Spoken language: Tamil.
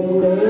போக